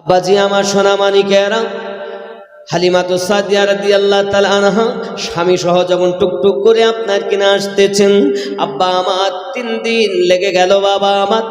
আব্বাজি, আমার সোনা মানিকেরা হালিমা তো আল্লাহ স্বামী সহ যখন টুকটুক করে আপনার কিনা আসতেছেন, আব্বা আমার তিন দিন লেগে গেল, বাবা আমার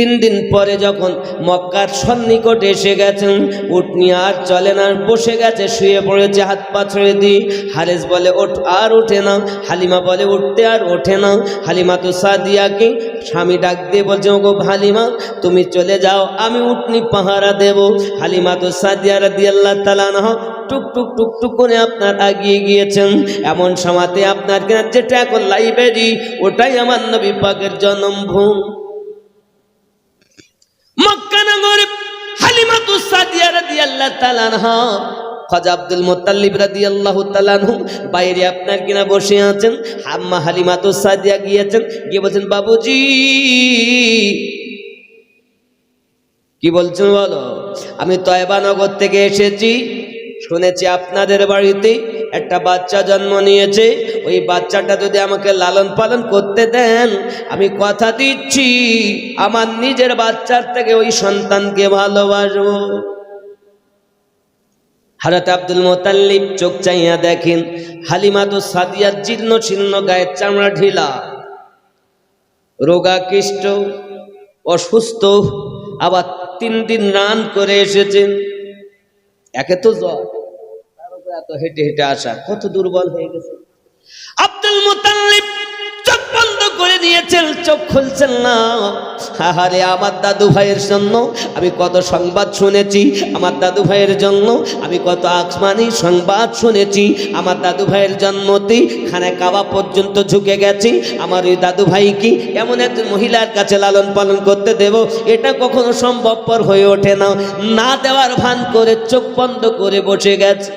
তিন দিন পরে যখন মক্কার সন্নিকটে এসে গেছেন উঠনি আর চলে না, বসে গেছে, শুয়ে পড়েছে, হাত পা ছেড়ে দিই হারেস বলে, ওঠ, আর ওঠে না। হালিমা বলে, উঠতে আর ওঠে না। হালিমা তো সাদিয়াকে স্বামী ডাক দিয়ে বলছে, ওগো হালিমা, তুমি চলে যাও, আমি উঠনি পাহারা দেব। হালিমা তো সাদিয়া রাদি আল্লাহ তালানহ টুক টুক টুক টুক করে আপনার আগিয়ে গিয়েছেন। এমন সমাতে আপনার কেনা যেটা এখন লাইব্রেরি ওটাই আমার নবী পাকের জন্মভূম। মক্কানগরে হালিমাতু সাদিয়া রাদিয়াল্লাহু তাআলা আনহা। খাজা আব্দুল মুত্তালিব রাদিয়াল্লাহু তাআলা আনহু বাইরে আপনার কিনা বসে আছেন, আম্মা হালিমাতু সাদিয়া গিয়েছেন, গিয়ে বলছেন, বাবুজি, কি বলছেন বলো? আমি তয়বা নগর থেকে এসেছি, শুনেছি আপনাদের বাড়িতে একটা বাচ্চা জন্ম নিয়েছে, ওই বাচ্চাটা যদি আমাকে লালন পালন করতে দেন, আমি কথা দিচ্ছি, আমার নিজের বাচ্চার থেকে ওই সন্তানকে ভালোবাসবো। হারাত আব্দুল মোতাল্লিব চোখ চাইয়া দেখেন হালিমা তো সাদিয়ার জীর্ণ ছিন্ন গায়ের চামড়া ঢিলা। রোগাকৃষ্ট, অসুস্থ, আবার তিন দিন রান করে এসেছেন। একে তো জ্বর। এত হেঁটে হেঁটে আসা, কত দুর্বল হয়ে গেছে। আব্দুল চোখ বন্ধ করে দিয়েছেন, চোখ খুলছেন না। আহারে, আমার দাদু ভাইয়ের জন্য আমি কত সংবাদ শুনেছি, আমার দাদু ভাইয়ের জন্য আমি কত আসমানি সংবাদ শুনেছি, আমার দাদু ভাইয়ের জন্মতে খানে কাবা পর্যন্ত ঝুঁকে গেছি, আমার ওই দাদু ভাই কি এমন একজন মহিলার কাছে লালন পালন করতে দেব, এটা কখনো সম্ভবপর হয়ে ওঠে না। না দেওয়ার ভান করে চোখ বন্ধ করে বসে গেছে।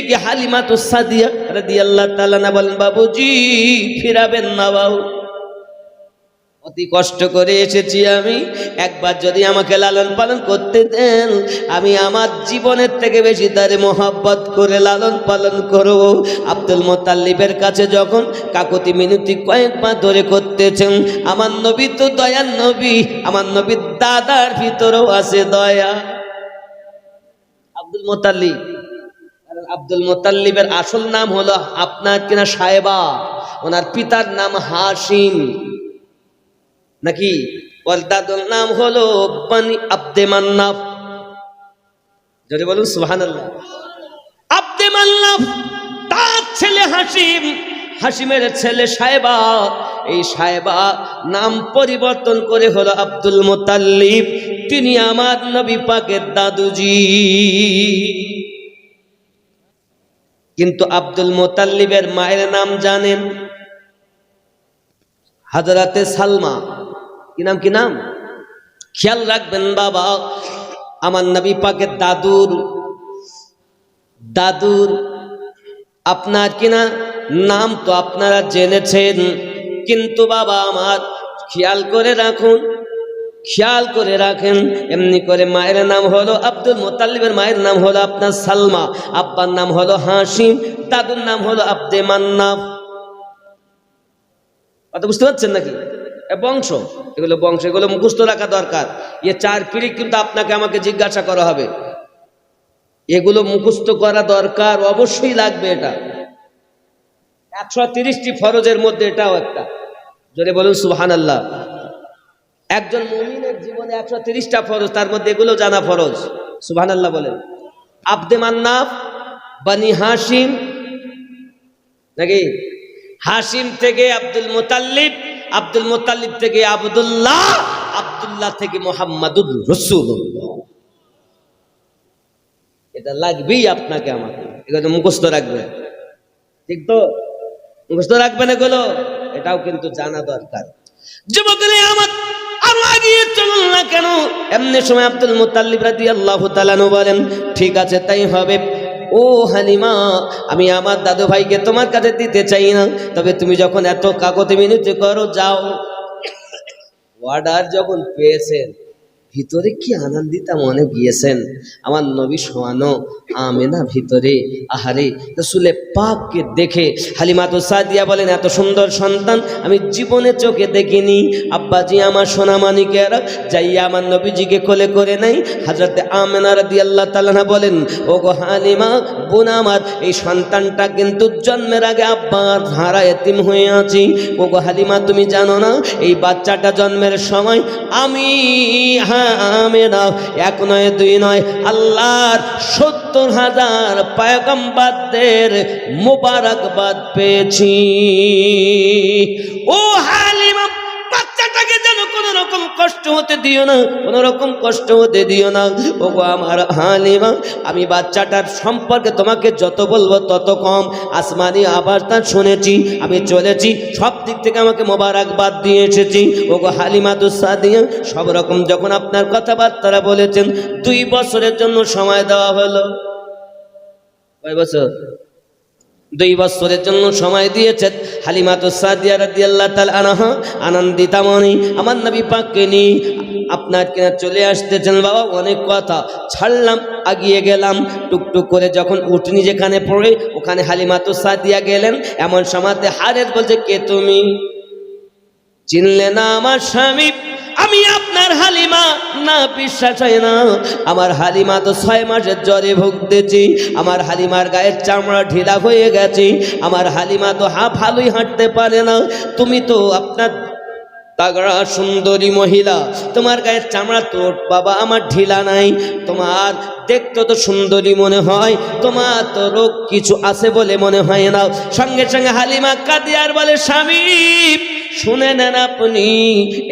এইদিকে হালিমা তো সাদিয়া রাদিয়াল্লাহু তাআলা না বলেন, বাবুজি, ফিরাবেন না বাবু। অতি কষ্ট করে এসেছি আমি। একবার যদি আমাকে লালন পালন করতে দেন, আমি আমার জীবনের থেকে বেশি তারে মোহাব্বত করে লালন পালন করব। আব্দুল মোতাল্লিবের কাছে যখন কাকতি মিনতি কয়েকবার ধরে করতেছেন, আমার নবী তো দয়ার নবী, আমার নবীর দাদার ভিতরেও আছে দয়া। আব্দুল মোতাল্লিব আব্দুল মোতাল্লিবের আসল নাম হলো আপনার কিনা সাহেবা। ওনার পিতার নাম হাসিম নাকি? ওর দাদুর নাম হলো বানি আব্দে মান্নাফ। যদি বলুন সুহান আব্দে মান্নাফ, তার ছেলে হাসিম হাসিমের ছেলে সাহেবা। এই সাহেবা নাম পরিবর্তন করে হলো আব্দুল মোতাল্লিব। তিনি আমার নবী পাকের দাদুজি। কিন্তু আব্দুল মোতাল্লিবের মায়ের নাম জানেন হাজরাতে সালমা। কি নাম কি নাম? খেয়াল রাখবেন বাবা, আমার নবী পাকের দাদুর দাদুর আপনার কিনা নাম তো আপনারা জেনেছেন। কিন্তু বাবা, আমার খেয়াল করে রাখুন খেয়াল করে রাখেন, এমনি করে মায়ের নাম হলো আব্দুল মোতাল্লিবের মায়ের নাম হলো আপনার সালমা, আব্বার নাম হলো হাসিম দাদুর নাম হলো আব্দে মান্নাফ কথা বুঝতে পারছেন নাকি? বংশ, এগুলো বংশ, এগুলো মুখস্থ রাখা দরকার। এ চার পিড়ি কিন্তু আপনাকে আমাকে জিজ্ঞাসা করা হবে। এগুলো মুখস্থ করা দরকার, অবশ্যই লাগবে এটা। একশো তিরিশটি ফরজের মধ্যে এটাও একটা। যদি বলুন সুহান আল্লাহ একজন মমিনের জীবনে একশো তিরিশটা ফরজ, তার মধ্যে এগুলো জানা ফরজ। সুহান আল্লাহ বলেন। আব্দে মান্নাফ, বানি হাসিম নাকি? হাসিম থেকে আব্দুল মোতাল্লিব আব্দুল মোতাল্লিব থেকে আবদুল্লাহ আবদুল্লাহ থেকে মোহাম্মদুর রসুল্লাহ এটা লাগবেই আপনাকে আমাকে। এগুলো মুখস্থ রাখবেন। ঠিক তো? মুখস্থ রাখবেন এগুলো? এটাও কিন্তু জানা দরকার। যুবকরে আমার আরও চলুন না কেন? এমনি সময় আব্দুল মুতাল্লিব রাজি আল্লাহ তালানু বলেন ঠিক আছে তাই হবে। ও হালিমা আমি আমার দাদু ভাইকে তোমার কাছে দিতে চাই না। তবে তুমি যখন এত কাকতে মিনতি করো যাও। অর্ডার যখন পেয়েছেন ভিতরে কি আনন্দিতা মনে গিয়েছেন? আমার নবী সোয়ানো আমেনা ভিতরে, আহারে রসুলে পাককে দেখে হালিমাতো সাদিয়া বলেন, এত সুন্দর সন্তান আমি জীবনে চোখে দেখিনি। আব্বাজি আমার সোনামানিকেরা যাইয়া আমার নবীজিকে কোলে করে নাই হাজরতে আমেনা রাদি আল্লাহ তালানা বলেন ও গো হালিমা, বোন আমার, এই সন্তানটা কিন্তু জন্মের আগে আব্বার ধারা এতিম হয়ে আছি। ও গো হালিমা, তুমি জানো না, এই বাচ্চাটা জন্মের সময় আমি হ্যাঁ আমেনা। এক নয় দুই নয় আল্লাহর সত্তর হাজার পায়গম্বাদদের মোবারকবাদ পেয়েছি। ও হালিমা বাচ্চাটাকে যেন কোন রকম কষ্ট হতে দিও না কোন রকম কষ্ট হতে দিও না। ও গো আমার হালিমা, আমি বাচ্চাটার সম্পর্কে তোমাকে যত বলব তত কম। আসমানি আবার তা শুনেছি, আমি চলেছি, সব দিক থেকে আমাকে মোবারকবাদ দিয়ে এসেছি। ও গো হালিমা দুসাদিয়া সব রকম যখন আপনার কথাবার্তারা বলেছেন, দুই বছরের জন্য সময় দেওয়া হলো। কয় বছর? দুই বছরের জন্য সময় দিয়েছেন হালিমা তো সাদিয়া রাদিয়াল্লাহ তাআলা আনহা আনন্দিতা মনি আমার নবী পাককে নি আপনার কিনা চলে আসতেছেন বাবা, অনেক কথা। ছাড়লাম, আগিয়ে গেলাম। টুকটুক করে যখন উঠনি যেখানে পড়ে, ওখানে হালিমা তো সাদিয়া গেলেন। এমন সমাতে হারের বলছে, কে তুমি? চিনলে না আমার স্বামী। আমি আপনার হালিমা। না, বিশ্বাস হয় না। আমার হালিমা তো ছয় মাসের জ্বরে ভুগতেছি। আমার হালিমার গায়ের চামড়া ঢিলা হয়ে গেছে। আমার হালিমা তো হা ভালোই হাঁটতে পারে না। তুমি তো আপনার তাগড়া সুন্দরী মহিলা। তোমার গায়ের চামড়া তো, বাবা, আমার ঢিলা নাই। তোমার দেখতে তো সুন্দরী মনে হয়। তোমার তো রোগ কিছু আছে বলে মনে হয় না। সঙ্গে সঙ্গে হালিমা কাদিয়ার বলে, স্বামী শুনে নেন আপনি,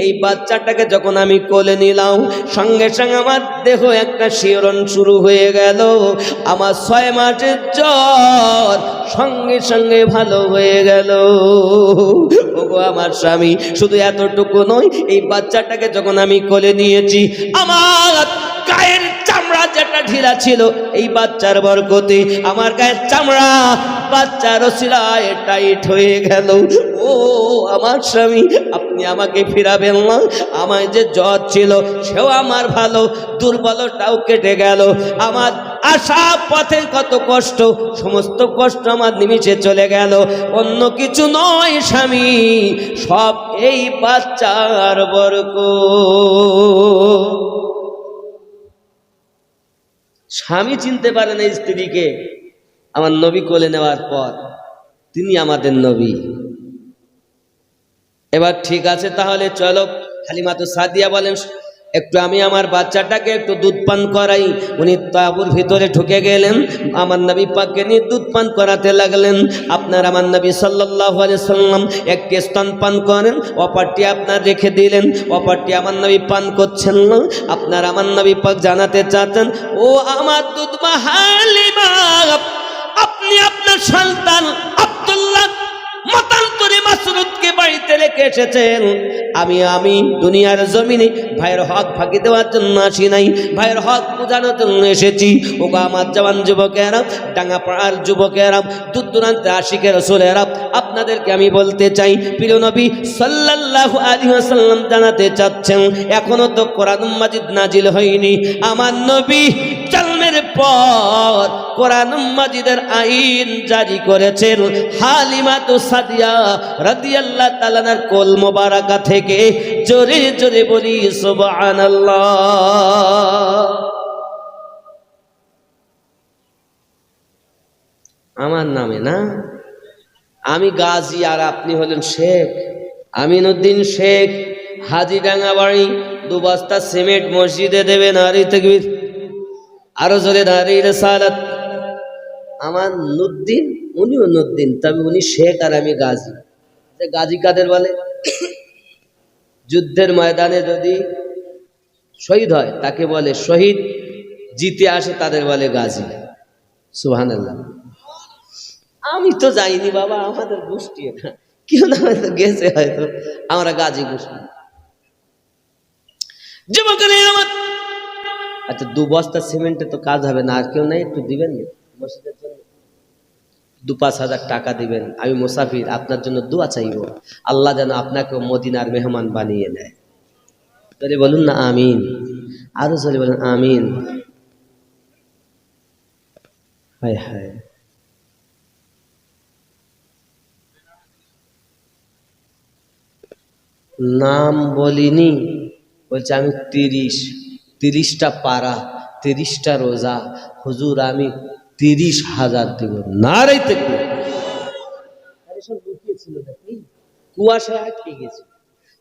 এই বাচ্চাটাকে যখন আমি কোলে নিলাম, সঙ্গে সঙ্গে আমার দেহ একটা শিহরণ শুরু হয়ে গেল। আমার ছয় মাসের জ্বর সঙ্গে সঙ্গে ভালো হয়ে গেল। ওগো, আমার স্বামী, শুধু এতটুকু নয়, এই বাচ্চাটাকে যখন আমি কোলে নিয়েছি, আমার গায়ের চামড়া যেটা ঢিলা ছিল, এই বাচ্চার বরকতে আমার গায়ের চামড়া বাচ্চার শিলায় টাইট হয়ে গেল। ও, আমার স্বামী, আপনি আমাকে ফিরাবেন না? আমার যে জ্বর ছিল, সেও আমার ভালো দুর্বলটাও কেটে গেল। আমার আশা পথে কত কষ্ট, সমস্ত কষ্ট আমার নিমিষে চলে গেল। অন্য কিছু নয় স্বামী, সব এই বাচ্চার বরক স্বামী চিনতে পারে না স্ত্রীকে। আমার নবী কোলে নেওয়ার পর তিনি আমাদের নবী। এবার ঠিক আছে তাহলে, চলো হালিমা তো সাদিয়া বলেন একটু আমি আমার বাচ্চাটাকে একটু দুধ পান করাই। উনি তাবুর ভিতরে ঢুকে গেলেন, আমার নবী পাককে নিয়ে দুধ পান করাতে লাগলেন। আপনার আমার নবী সাল্লাহ সাল্লাম একটি স্তন পান করেন, অপারটি আপনার রেখে দিলেন। অপারটি আমার নবী পান করছেন না, আপনার আমার নবী পাক জানাতে চাচ্ছেন, ও আমার দুধ হালিমা, আপনি আপনার সন্তান আব্দুল্লাহ মতান্তরে মাসরুদকে বাড়িতে রেখে এসেছেন। আমি আমি দুনিয়ার জমিনে ভাইয়ের হক ফাঁকি দেওয়ার জন্য আসি নাই। ভাইয়ের হক বোঝানোর জন্য এসেছি। ও আমার জওয়ান যুবকেরা ডাঙ্গা পাড়ার যুবকেরা দূর দূরান্তে আশিকের সোলেরা আপনাদেরকে আমি বলতে চাই, প্রিয় নবী সাল্লাল্লাহু আলাইহি ওয়াসাল্লাম জানাতে চাচ্ছেন, এখনও তো কোরআন মাজিদ নাজিল হয়নি। আমার নবী জন্মের পর কোরআন মাজিদের আইন জারি করেছেন হালিমা তো সাদিয়া রাদিয়াল্লাহ তাআলার কোল মোবারকা থেকে। জোরে জোরে বলি, সুবহানাল্লাহ। আমার নামে না? আমি গাজী আর আপনি হলেন শেখ। আমিনুদ্দিন শেখ হাজিডাঙ্গা বাড়ি দু বস্তা সিমেন্ট মসজিদে দেবেন, আরি তকবির। আরও জোরে দাঁড়িয়ে রেসালাত। আমার নুদ্দিন, উনিও নুদ্দিন, তবে উনি শেখ আর আমি গাজী। গাজী কাদের বলে? যুদ্ধের ময়দানে যদি শহীদ হয়, তাকে বলে শহীদ, জিতে আসে তাদের বলে গাজী। সুহান আমি তো যাইনি বাবা, আমাদের গোষ্ঠী কেউ না গেছে হয়তো, আমরা গাজী গোষ্ঠী। যুবকের আচ্ছা দু বস্তা সিমেন্টে তো কাজ হবে না আর কেউ নাই একটু দিবেন মসজিদের জন্য। দু পাঁচ হাজার টাকা দিবেন আমি মুসাফির আপনার জন্য দোয়া চাইব। আল্লাহ যেন আপনাকে মদিনার মেহমান বানিয়ে নেয়। তাহলে বলুন না আমিন। আরও জোরে বলুন আমিন। হায় হায়। নাম বলিনি বলছে আমি তিরিশ। তিরিশটা পারা তিরিশটা রোজা। হুজুর, আমি তিরিশ হাজার দেব। লুকিয়েছিল নাকি আটকে গেছে।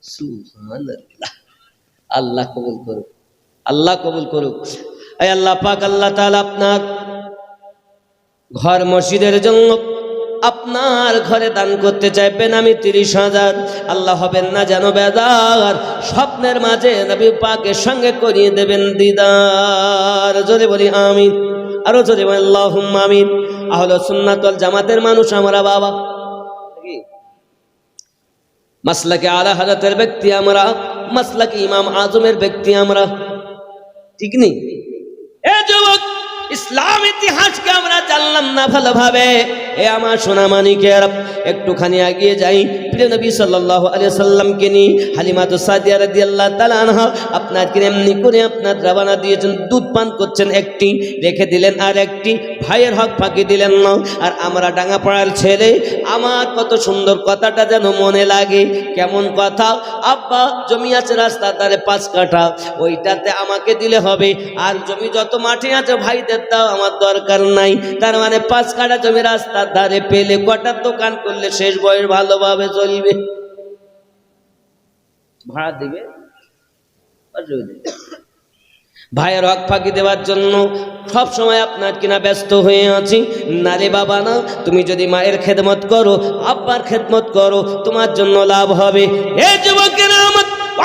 সুবহানাল্লাহ। আল্লাহ কবুল করুক। আল্লাহ কবুল করুক। আল্লাহ পাক, আল্লাহ তাআলা আপনার ঘর মসজিদের জন্য আপনার ঘরে দান করতে চাইবেন আমি তিরিশ হাজার। আল্লাহ হবেন না যেন বেদার স্বপ্নের মাঝে নবী পাকের সঙ্গে করিয়ে দেবেন দিদার। যদি বলি আমিন। আরও যদি বলি আল্লাহ আমিন। আহল সুন্নাতল জামাতের মানুষ আমরা বাবা। মাসলাকে আলা হাজাতের ব্যক্তি আমরা। মাসলাকে ইমাম আজমের ব্যক্তি আমরা। ঠিক নেই? এ যুবক ইসলাম ইতিহাসকে আমরা জানলাম না ভালোভাবে। এ আমার সোনা মানিকের একটুখানি এগিয়ে যাই। প্রিয় নবী সাল্লাল্লাহু আলাইহি সাল্লামকে নিয়ে হালিমাতু সাদিয়া তাআলা আনহা আপনার কিনে এমনি করে আপনার রাবানা দিয়েছেন, দুধ পান করছেন একটি, রেখে দিলেন আর একটি, ভাইয়ের হক ফাঁকি দিলেন না। আর আমরা ডাঙা পড়ার ছেলে, আমার কত সুন্দর কথাটা যেন মনে লাগে। কেমন কথা? আব্বা, জমি আছে রাস্তা ধারে পাঁচ কাঠা, ওইটাতে আমাকে দিলে হবে। আর জমি যত মাঠে আছে ভাইদের দাও আমার দরকার নাই। তার মানে পাঁচ কাঠা জমি রাস্তার ধারে পেলে কটা দোকান করলে শেষ বয়স ভালোভাবে চলবে? ভাড়া দিবে? ভাইয়ের হক ফাঁকি দেওয়ার জন্য সব সময় আপনার কিনা ব্যস্ত হয়ে আছি। না রে বাবা না, তুমি যদি মায়ের খেদমত করো, আব্বার খেদমত করো, তোমার জন্য লাভ হবে। এ যুবকেরা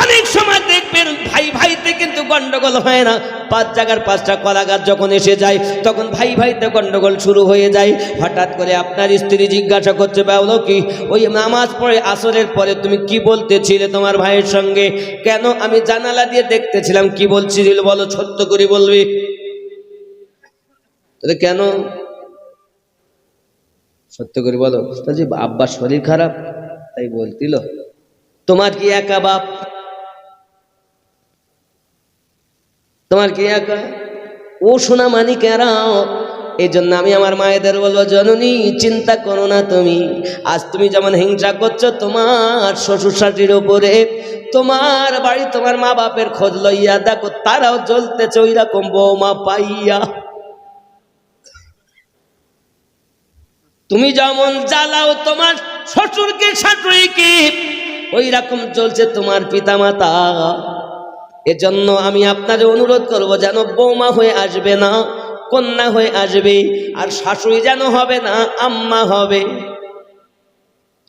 অনেক সময় দেখবেন ভাই ভাইতে কিন্তু গন্ডগোল হয় না। পাঁচ জায়গার পাঁচটা কলা গাছ যখন এসে যায়, তখন ভাই ভাইতে গন্ডগোল শুরু হয়ে যায়। হঠাৎ করে আপনার স্ত্রী জিজ্ঞাসা করছে বাবলো কি? ওই নামাজ পড়ে, আসরের পরে তুমি কি বলতেছিলে তোমার ভাইয়ের সঙ্গে? কেন? আমি জানালা দিয়ে দেখতেছিলাম, কি বলছিল বলো সত্য করে বলবি। কেন? সত্য করে বলো বলছি আব্বার শরীর খারাপ, তাই বলতিল। তোমার কি একা বাপ? তোমার কি একা ও সোনা মানি কেরা এই জন্য আমি আমার মায়েদের বলব, জননী, চিন্তা করো না তুমি। আজ তুমি যেমন হিংসা করছ, তোমার শ্বশুর শাশুড়ির ওপরে তোমার বাড়ি তোমার মা বাপের খোঁজ লইয়া দেখো, তারাও জ্বলতেছে ওই রকম বৌমা পাইয়া। তুমি যেমন জ্বালাও, তোমার শ্বশুরকে, শাশুড়িকে ওই রকম চলছে তোমার পিতামাতা। এজন্য আমি আপনাদের অনুরোধ করব, যেন বৌমা হয়ে আসবে না, কন্যা হয়ে আসবে, আর শাশুড়ি যেন হবে না, আম্মা হবে।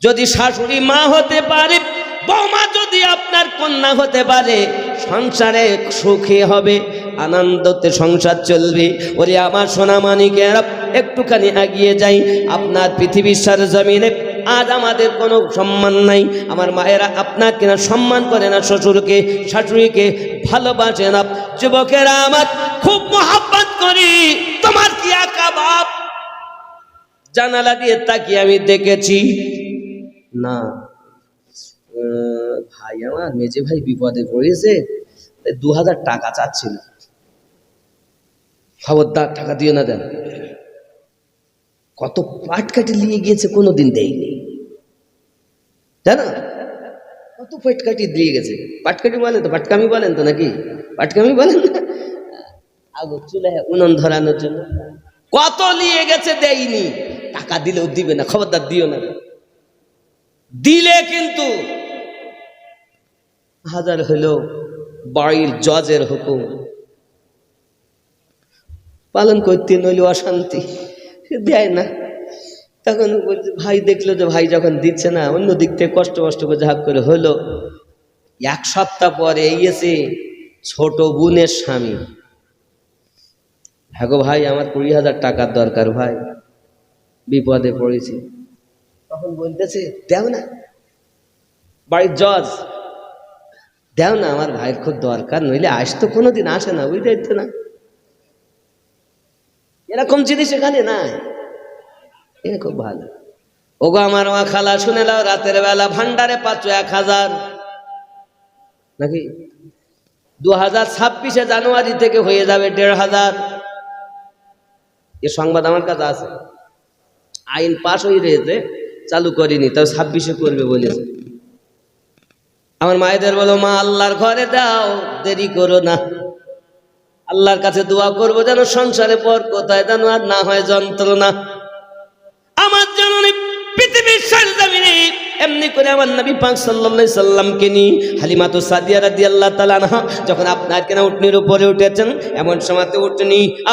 যদি শাশুড়ি মা হতে পারে, বৌমা যদি আপনার কন্যা হতে পারে, সংসারে সুখী হবে, আনন্দতে সংসার চলবে। ওরে আমার সোনা মানিকেরা একটুখানি এগিয়ে যাই, আপনার পৃথিবীর সার জমিনে আজ আমাদের কোনো সম্মান নাই। আমার মায়েরা আপনার কিনা সম্মান করে না, শ্বশুরকে, শাশুড়িকে ভালোবাসে না। যুবকেরা আমার খুব মহাব্বত করি। তোমার কি একা বাপ? জানালা দিয়ে তাকিয়ে আমি দেখেছি। না। ভাই আমার, মেজে ভাই বিপদে পড়েছে দু হাজার টাকা চাচ্ছিল। খবরদার টাকা দিও না দেন। কত পাট পাটকাটি নিয়ে গিয়েছে, কোনোদিন দেয়নি। জানো? কত পাটকাটি দিয়ে গেছে। পাটকাটি বলেন তো, পাটকামি বলেন তো নাকি? পাটকামি বলেন না? আগো চুলে উনন ধরানোর জন্য। কত নিয়ে গেছে দেয়নি। টাকা দিলেও দিবে না, খবরদার দিও না। দিলে কিন্তু হাজার হলো বাড়ির জজের হুকুম। পালন করতে নইলে অশান্তি। দেয় না। তখন ভাই দেখল যে ভাই যখন দিচ্ছে না, অন্য দিক থেকে কষ্ট কষ্ট করে ঝাঁক করে হলো। এক সপ্তাহ পরে এসে ছোট বোনের স্বামী। হ্যাঁ গো ভাই, আমার কুড়ি হাজার টাকার দরকার ভাই। বিপদে পড়েছি। তখন বলতেছে, দেও না। বাড়ির জজ, দেও না, আমার ভাইয়ের খুব দরকার, নইলে আজ তো কোনোদিন, আসে না বুঝতে না। এরকম জিনিস এখানে নাই। এ খুব ভালো। ওগো আমার মা খালা, শুনে নাও, রাতের বেলা ভান্ডারে পাচ্ছ এক হাজার। নাকি? দু হাজার ছাব্বিশে জানুয়ারি থেকে হয়ে যাবে দেড় হাজার। এ সংবাদ আমার কাছে আছে। আইন পাশ হয়ে রয়েছে চালু করিনি, তাও ছাব্বিশে করবে বলেছে। আমার মায়েদের বলো, মা, আল্লাহর ঘরে দাও, দেরি করো না। আল্লাহর কাছে দোয়া করব যেন সংসারে পর কোথায় যেন আর না হয় যন্ত্রণা। আমার পৃথিবীর এমনি করে আমার নবী পাক সাল্লামকে সাদিয়া যখন আপনার কেনা উপরে উঠেছেন, এমন সময়তে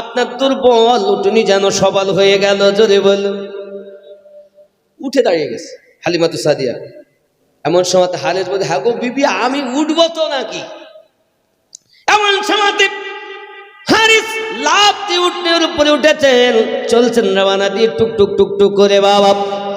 আপনার দুর্বল যেন সবল হয়ে গেল, জোরে বল উঠে দাঁড়িয়ে গেছে হালিমা তো সাদিয়া। এমন সময়তে হালের বলে হ্যাঁ গো বিবি, আমি উঠবো তো নাকি? এমন সময়তে হারিস লাভ দিয়ে উঠনের উপরে উঠেছেন। চলছেন রাবানা দিয়ে টুক টুক টুক টুক করে বাবা।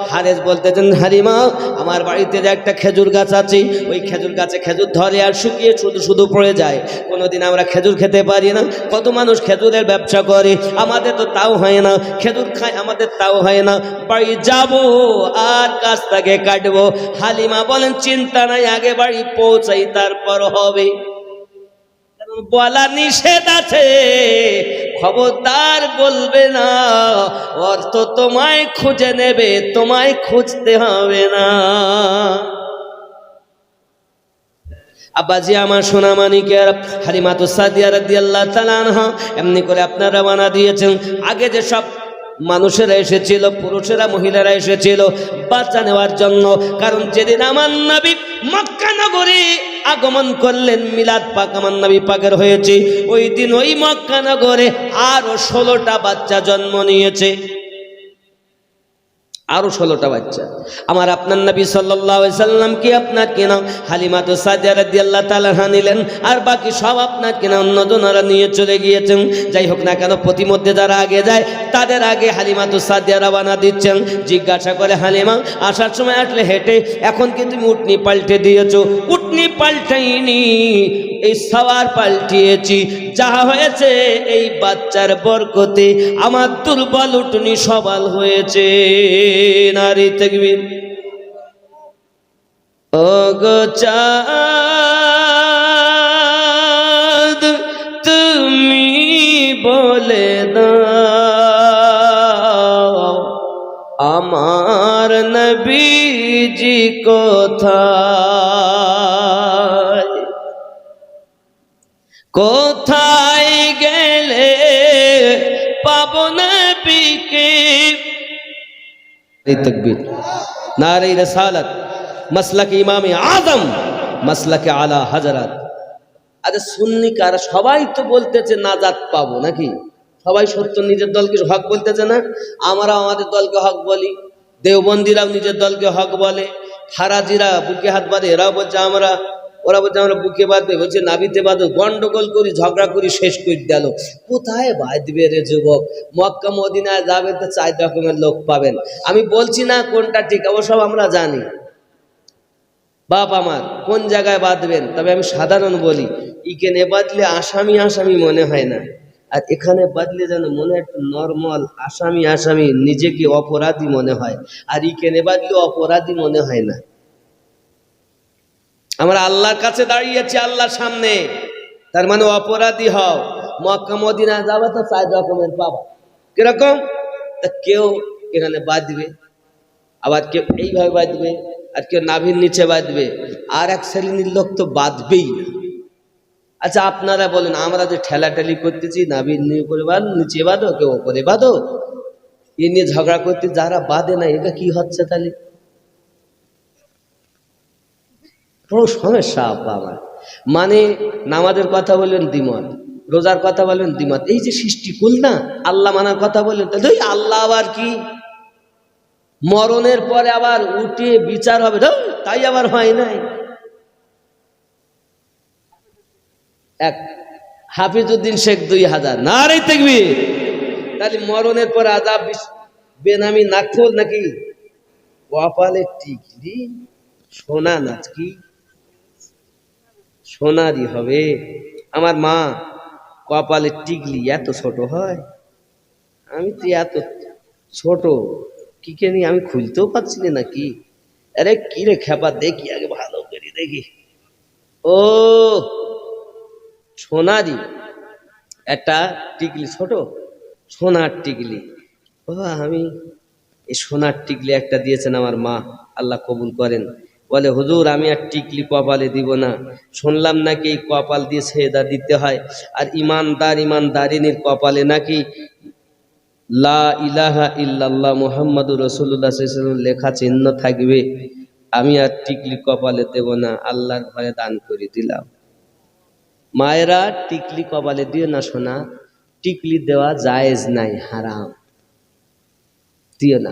হারেস বলতেছেন হারিমা আমার বাড়িতে যে একটা খেজুর গাছ আছে, ওই খেজুর গাছে খেজুর ধরে আর শুকিয়ে শুধু শুধু পড়ে যায়। কোনোদিন আমরা খেজুর খেতে পারি না। কত মানুষ খেজুরের ব্যবসা করে। আমাদের তো তাও হয় না। খেজুর খায়, আমাদের তাও হয় না। বাড়ি যাব, আর গাছটাকে কাটবো। হালিমা বলেন, চিন্তা নাই, আগে বাড়ি পৌঁছাই, তারপর হবে। বলা নিষেধ আছে। খবরদার বলবে না, অর্থ তোমায় খুঁজে নেবে, তোমায় খুঁজতে হবে না। আব্বাজি, আমার সোনা মানিকের তাআলা আনহা, এমনি করে আপনারা বানা দিয়েছেন। আগে যে সব মানুষেরা এসেছিল, পুরুষেরা, মহিলারা এসেছিল বাচ্চা নেওয়ার জন্য, কারণ যেদিন আমার নবী মক্কা নগরে আগমন করলেন, মিলাদ পাক আমার নবী পাকের হয়েছে। ওই দিন ওই মক্কা নগরে আরও ষোলোটা বাচ্চা জন্ম নিয়েছে। আরও ষোলোটা বাচ্চা। আমার আপনার নবী সাল্লাম কি আপনার কিনা? হালিমা তো তালাহা নিলেন, আর বাকি সব আপনার কিনা? অন্যজনেরা নিয়ে চলে গিয়েছেন। যাই হোক না কেন, প্রতিমধ্যে যারা আগে যায়, তাদের আগে হালিমা তো সাদিয়া রবানা দিচ্ছেন। জিজ্ঞাসা করে, হালিমা, আসার সময় আসলে হেঁটে, এখন কি তুমি উটনি পাল্টে দিয়েছ? উটনি পাল্টাইনি, এই সবার পাল্টিয়েছি। যা হয়েছে, এই বাচ্চার বরকতে আমার দুর্বল উটনি সবাল হয়েছে। নারী তকবীর। ও তুমি বলে আমার নবীজি কোথায়? তকবীর। নারে রসালত, মাসলাক ইমামে আজম, মাসলাকে আলা হাজারাত। আরে সুন্নি কারা সবাই তো বলতেছে নাজাত পাবো নাকি? সবাই সত্য, নিজের দলকে হক বলতেছে না? আমরা আমাদের দলকে হক বলি। দেওবন্দিরাও নিজের দলকে হক বলে। ফারাজিরা বুকে হাত বাঁধে এরাও বলছে, আমরা ওরা বলছে, আমরা বুকে বাঁধবে, বলছে নাবিতে বাঁধো, গন্ডগোল করি, ঝগড়া করি, শেষ করে গেল কোথায় বাঁধবে রে যুবক? মক্কা, মদিনায় যাবে তো চার রকমের লোক পাবেন। আমি বলছি না কোনটা ঠিক সব আমরা জানি। বাপ আমার, কোন জায়গায় বাঁধবেন? তবে আমি সাধারণ বলি ইকেনে বাঁধলে আসামি আসামি মনে হয় না। আর এখানে বাঁধলে যেন মনে একটু নর্মাল আসামি আসামি, নিজেকে অপরাধী মনে হয়। আর ইকেনে বাঁধলে অপরাধী মনে হয় না। আমরা আল্লাহর কাছে দাঁড়িয়েছি আল্লাহর সামনে। তার মানে অপরাধী হও। মক্কা, মদিনা যাবে তো চার রকমের পাবা। কীরকম? তা কেউ এখানে বাঁধবে আবার কেউ এইভাবে বাঁধবে আর কেউ নাভির নিচে বাঁধবে আর এক শ্রেণির লোক তো বাঁধবেই না। আচ্ছা আপনারা বলেন, আমরা যে ঠেলাঠেলি করতেছি, নাভির করে বাঁধ, নিচে বাঁধো, কেউ ওপরে বাঁধো? এ নিয়ে ঝগড়া করতে যারা বাঁধে না এটা কি হচ্ছে তাহলে? বড় সমস্যা মানে নামাজের কথা বলবেন দ্বিমত, রোজার কথা বলবেন দ্বিমত। এই যে সৃষ্টিকুল না, আল্লাহ মানার কথা বলবেন তাহলে আল্লাহ আবার কি? মরণের পরে আবার উঠে বিচার হবে তাই আবার হয় নাই। এক, হাফিজউদ্দিন শেখ দুই হাজার না রে দেখবি তাহলে মরণের পর আজাব বেনামি, নাকফল নাকি? কপালে টিকলি, সোনা নাচ কি সোনারই হবে। আমার মা কপালে টিকলি এত ছোট হয়। আমি তো এত ছোট, কি কে কেনি আমি খুলতেও পারছি না নাকি? আরে কি রে খেপা, দেখি আগে ভালো করে দেখি। ও সোনারি একটা টিকলি ছোট, সোনার টিকলি। বাবা, আমি এই সোনার টিকলি একটা দিয়েছেন আমার মা, আল্লাহ কবুল করেন। বলে, হুজুর, আমি আর টিকলি কপালে দিব না। শুনলাম নাকি এই কপাল দিয়ে সেদা দিতে হয়। আর ইমানদার ইমানদারিনীর কপালে নাকি লা ইলাহা ইল্লাল্লাহ মুহাম্মাদুর রসুল্লাহ লেখা চিহ্ন থাকবে। আমি আর টিকলি কপালে দেব না, আল্লাহর ভয়ে দান করে দিলাম। মায়েরা, টিকলি কপালে দিও না শোনা টিকলি দেওয়া জায়েজ নাই, হারাম। দিও না।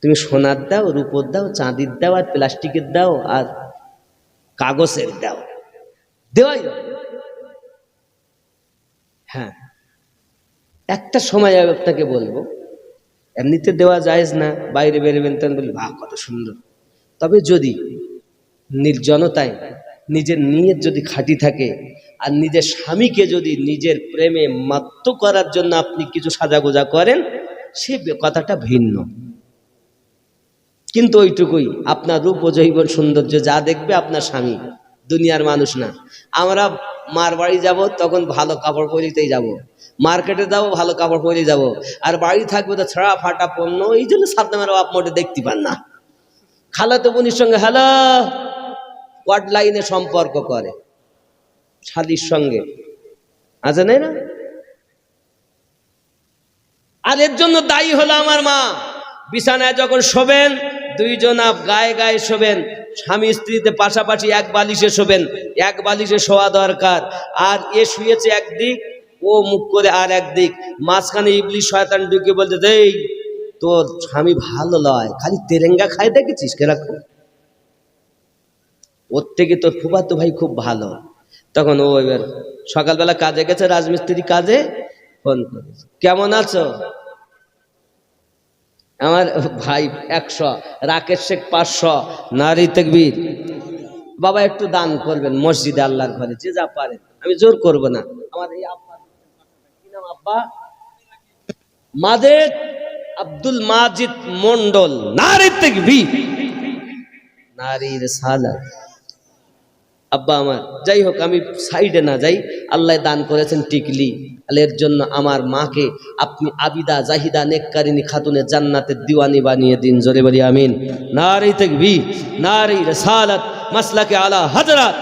তুমি সোনার দাও, রূপোর দাও, চাঁদির দাও, আর প্লাস্টিকের দাও, আর কাগজের দাও। দেওয়াই হ্যাঁ একটা সময় আমি আপনাকে বলব, এমনিতে দেওয়া যায়জ না, বাইরে বেরোবেন তখন বলি, বাহ, কত সুন্দর। তবে যদি নির্জনতায় নিজের নিয়ত যদি খাঁটি থাকে, আর নিজের স্বামীকে যদি নিজের প্রেমে মাত্ত করার জন্য আপনি কিছু সাজাগোজা করেন সে কথাটা ভিন্ন। কিন্তু ওইটুকুই, আপনার রূপ ও জৈবন সৌন্দর্য যা দেখবে আপনার স্বামী, দুনিয়ার মানুষ না। আমরা মার বাড়ি যাব, তখন ভালো কাপড় পরিতেই যাব। মার্কেটে যাব, ভালো কাপড় পরে যাব। আর বাড়ি থাকবে তো ছড়া ফাটা পণ্য, এই জন্য সাদ্দামের বাপ মোটে দেখতে পান না। খালাতো বোনির সঙ্গে, হ্যালো, ওয়ার্ড লাইনে সম্পর্ক করে, শালির সঙ্গে। আছে নাই না? আর এর জন্য দায়ী হলো আমার মা। বিছানায় যখন শোবেন, দুইজন গায়ে গায়ে শোবেন, স্বামী স্ত্রীতে পাশাপাশি এক বালিশে শোবেন, এক বালিশে শোয়া দরকার। আর এ শুয়েছে একদিক ও মুখ করে আর একদিক মাঝখানে ইবলি শয়তান ঢুকে বলতে দেই, তোর স্বামী ভালো লয়, খালি তেরেঙ্গা খায় দেখেছিস কেরকম? ওর থেকে তোর ফুফাতো ভাই খুব ভালো। তখন ও এবার সকালবেলা কাজে গেছে রাজমিস্ত্রি কাজে। ফোন করেছে। কেমন আছো? আমার ভাই একশো, রাকেশ শেখ পাঁচশো, নারী তেকবীর। বাবা একটু দান করবেন মসজিদে আল্লাহর ঘরে, যে যা পারেন। আমি জোর করব না। আমার এই আব্বা, কি নাম আব্বা? মাদের আব্দুল মাজিদ মন্ডল, নারী তেকবীর। নারীর সালা। আব্বা আমার, যাই হোক, আমি সাইডে না যাই। আল্লাহ দান করেছেন টিকলি। এর জন্য আমার মাকে আপনি আবিদা জাহিদা নেককারিনী খাতুনের জান্নাতের দিওয়ানি বানিয়ে দিন, জোরে বলি আমিন। নারী তেকবি নারী রসালাত, মাসলাকে আলা হাজরাত।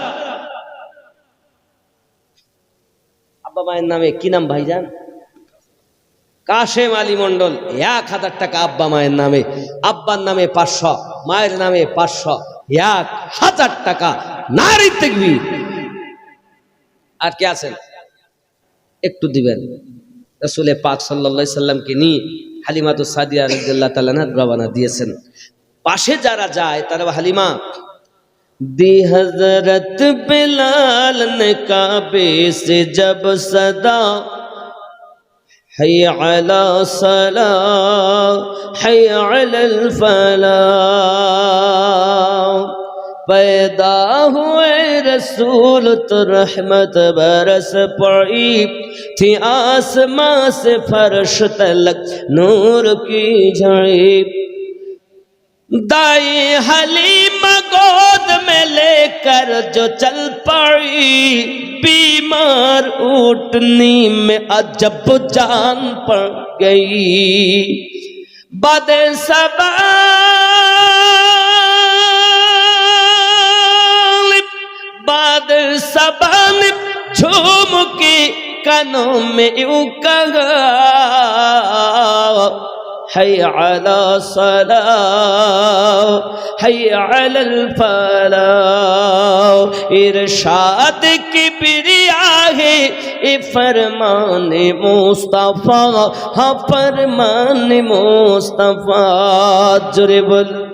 আব্বা মায়ের নামে কি নাম ভাইজান? কাশেম আলী মন্ডল এক হাজার টাকা আব্বা মায়ের নামে। আব্বার নামে পাঁচশো, মায়ের নামে পাঁচশো, এক হাজার টাকা। নারী দেখবি আর কে আছেন? একটু দিবেন। রসুলে পাক সাল্লা সাল্লামকে নিয়ে হালিমাতু সাদিয়া রদুল্লাহ তালানা রবানা দিয়েছেন। পাশে যারা যায়, তারা হালিমা دی حضرت بلال نے کعبے সদা جب صدا حی علی صلاح حی पैदा हुए रसूल तो रहमत बरस पड़ी। थी आसमां से फर्श तलक नूर की झड़ी। दाई हलीमा गोद में लेकर जो चल पड़ी। बीमार उठनी में अजब जान पड़ गई। बद बादल सबान झूम के कानों में उगा है अला सला है अलल फला इरशाद की प्रिया है ए फरमान मुस्तफ़ा हाँ फरमान मुस्तफ़ा जुरे बोल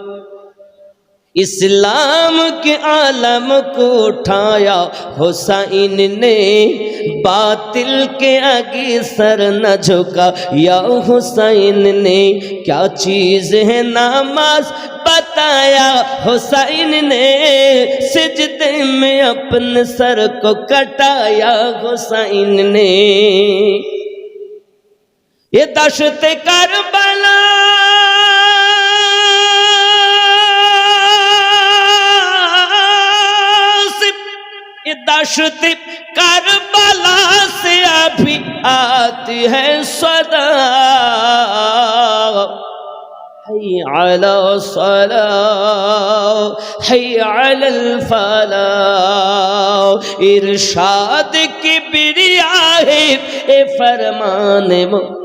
इस्लाम के आलम को उठाया, हुसैन ने बातिल के आगे सर न झुका। या हुसैन ने क्या चीज़ है नमाज़ बताया? हुसैन ने सिजदे में अपने सर को कटाया। हुसैन ने ये दशत करबला कि दशत करबला से अभी आती है सदा حي على الصلاة حي على الفلاح إرشاد كبرياء فرمان مو